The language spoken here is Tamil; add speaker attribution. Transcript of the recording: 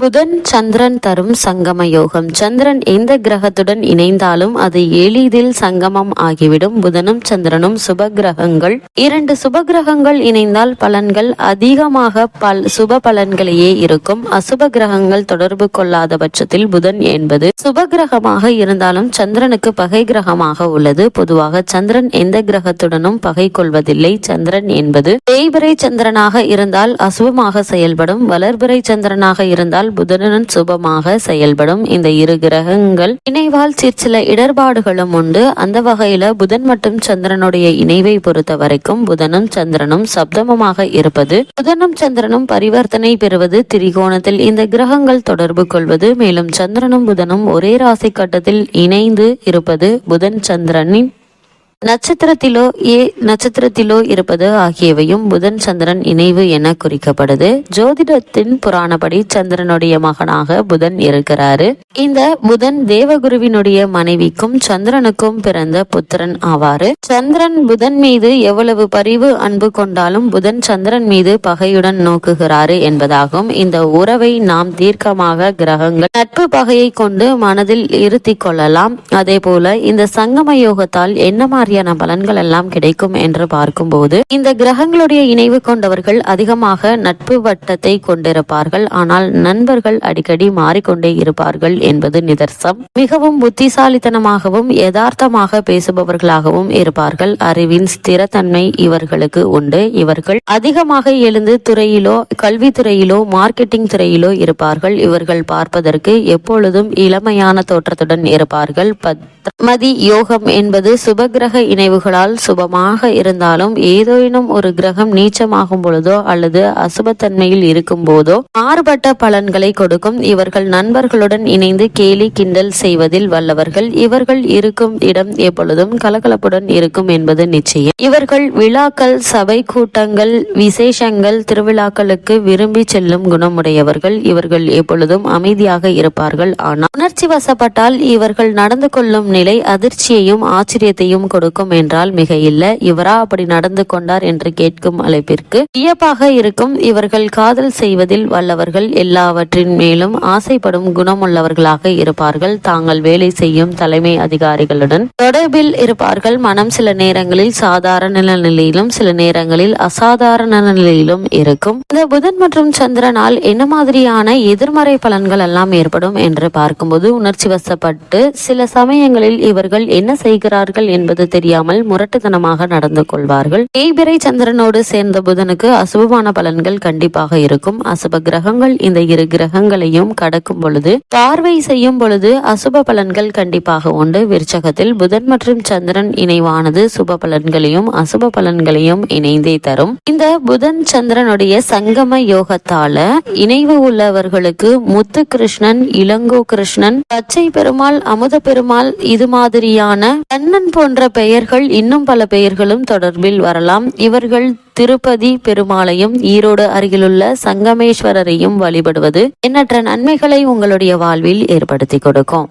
Speaker 1: புதன் சந்திரன் தரும் சங்கம யோகம் சந்திரன் எந்த கிரகத்துடன் இணைந்தாலும் அது எளிதில் சங்கமம் ஆகிவிடும். புதனும் சந்திரனும் சுப கிரகங்கள் இரண்டு சுப கிரகங்கள் இணைந்தால் பலன்கள் அதிகமாக பல் சுப பலன்களையே இருக்கும். அசுப கிரகங்கள் தொடர்பு கொள்ளாத பட்சத்தில் புதன் என்பது சுப கிரகமாக இருந்தாலும் சந்திரனுக்கு பகை கிரகமாக உள்ளது. பொதுவாக சந்திரன் எந்த கிரகத்துடனும் பகை கொள்வதில்லை. சந்திரன் என்பது தேய்பிரை சந்திரனாக இருந்தால் அசுபமாக செயல்படும். வளர்பிறை சந்திரனாக இருந்தால் புதனுடன் சுபமாக செயல்படும் இந்த இரு கிரகங்கள். இணைவால் சிற்சில இடர்பாடுகளும் உண்டு. அந்த வகையில புதன் மற்றும் சந்திரனுடைய இணைவை பொறுத்த வரைக்கும் புதனும் சந்திரனும் சப்தமமாக இருப்பது புதனும் சந்திரனும் பரிவர்த்தனை பெறுவது திரிகோணத்தில் இந்த கிரகங்கள் தொடர்பு கொள்வது மேலும் சந்திரனும் புதனும் ஒரே ராசி கட்டத்தில் இணைந்து இருப்பது புதன் சந்திரனின் நட்சத்திரத்திலோ ஏ நட்சத்திரத்திலோ இருப்பது ஆகியவையும் புதன் சந்திரன் இணைவு என குறிக்கப்படுது. ஜோதிடத்தின் புராணப்படி சந்திரனுடைய மகனாக புதன் இருக்கிறாரு. இந்த புதன் தேவகுருவினுடைய மனைவிக்கும் சந்திரனுக்கும் பிறந்த புத்திரன் ஆவாரு. சந்திரன் புதன் மீது எவ்வளவு பரிவு அன்பு கொண்டாலும் புதன் சந்திரன் மீது பகையுடன் நோக்குகிறாரு என்பதாகும். இந்த உறவை நாம் தீர்க்கமாக கிரகங்கள் நட்பு பகையை கொண்டு மனதில் இருத்தி கொள்ளலாம். அதே போல இந்த சங்கம யோகத்தால் என்ன மாதிரி மாதிரியான பலன்கள் எல்லாம் கிடைக்கும் என்று பார்க்கும்போது இந்த கிரகங்களுடைய இணைவு கொண்டவர்கள் அதிகமாக நட்பு வட்டத்தை கொண்டிருப்பார்கள். ஆனால் நண்பர்கள் அடிக்கடி மாறிக்கொண்டே இருப்பார்கள் என்பது நிதர்சம். மிகவும் புத்திசாலித்தனமாகவும் யதார்த்தமாக பேசுபவர்களாகவும் இருப்பார்கள். அறிவின் ஸ்திரத்தன்மை இவர்களுக்கு உண்டு. இவர்கள் அதிகமாக எழுந்து துறையிலோ கல்வித்துறையிலோ மார்க்கெட்டிங் துறையிலோ இருப்பார்கள். இவர்கள் பார்ப்பதற்கு எப்பொழுதும் இளமையான தோற்றத்துடன் இருப்பார்கள். மதி யோகம் என்பது சுபகிரக இணைவுகளால் சுபமாக இருந்தாலும் ஏதோனும் ஒரு கிரகம் நீச்சமாகும் பொழுதோ அல்லது அசுபத்தன்மையில் இருக்கும் போதோ மாறுபட்ட பலன்களை கொடுக்கும். இவர்கள் நண்பர்களுடன் இணைந்து கேலி கிண்டல் செய்வதில் வல்லவர்கள். இவர்கள் இருக்கும் இடம் எப்பொழுதும் கலகலப்புடன் இருக்கும் என்பது நிச்சயம். இவர்கள் விழாக்கள் சபை கூட்டங்கள் விசேஷங்கள் திருவிழாக்களுக்கு விரும்பி செல்லும் குணமுடையவர்கள். இவர்கள் எப்பொழுதும் அமைதியாக இருப்பார்கள். ஆனால் உணர்ச்சி வசப்பட்டால் இவர்கள் நடந்து கொள்ளும் நிலை அதிர்ச்சியையும் ஆச்சரியத்தையும் கொடுக்கும் என்றால் மிக இல்ல. இவரா அப்படி நடந்து கொண்டார் என்று கேட்கும் அழைப்பிற்கு வியப்பாக இருக்கும். இவர்கள் காதல் செய்வதில் வல்லவர்கள் எல்லாவற்றின் மேலும் ஆசைப்படும் குணமுள்ளவர்களாக இருப்பார்கள். தாங்கள் வேலை செய்யும் தலைமை அதிகாரிகளுடன் தொடர்பில் இருப்பார்கள். மனம் சில நேரங்களில் சாதாரண நிலையிலும் சில நேரங்களில் அசாதாரண நிலையிலும் இருக்கும். இந்த புதன் மற்றும் சந்திரனால் என்ன மாதிரியான எதிர்மறை பலன்கள் எல்லாம் ஏற்படும் என்று பார்க்கும்போது உணர்ச்சி வசப்பட்டு சில சமயங்களில் நாட்களில் இவர்கள் என்ன செய்கிறார்கள் என்பது தெரியாமல் முரட்டுத்தனமாக நடந்து கொள்வார்கள். தேய்பிரை சந்திரனோடு சேர்ந்த புதனுக்கு அசுபமான பலன்கள் கண்டிப்பாக இருக்கும். அசுப கிரகங்கள் இந்த இரு கிரகங்களையும் கடக்கும் பொழுது பார்வை செய்யும் பொழுது அசுப பலன்கள் கண்டிப்பாக உண்டு. விருச்சகத்தில் புதன் மற்றும் சந்திரன் இணைவானது சுப பலன்களையும் அசுப பலன்களையும் இணைந்தே தரும். இந்த புதன் சந்திரனுடைய சங்கம யோகத்தால இணைவு உள்ளவர்களுக்கு முத்து கிருஷ்ணன் இளங்கோ கிருஷ்ணன் பச்சை பெருமாள் அமுத பெருமாள் இது மாதிரியான கண்ணன் போன்ற பெயர்கள் இன்னும் பல பெயர்களும் தொடர்பில் வரலாம். இவர்கள் திருப்பதி பெருமாளையும் ஈரோடு அருகிலுள்ள சங்கமேஸ்வரரையும் வழிபடுவது எண்ணற்ற நன்மைகளை உங்களுடைய வாழ்வில் ஏற்படுத்தி கொடுக்கும்.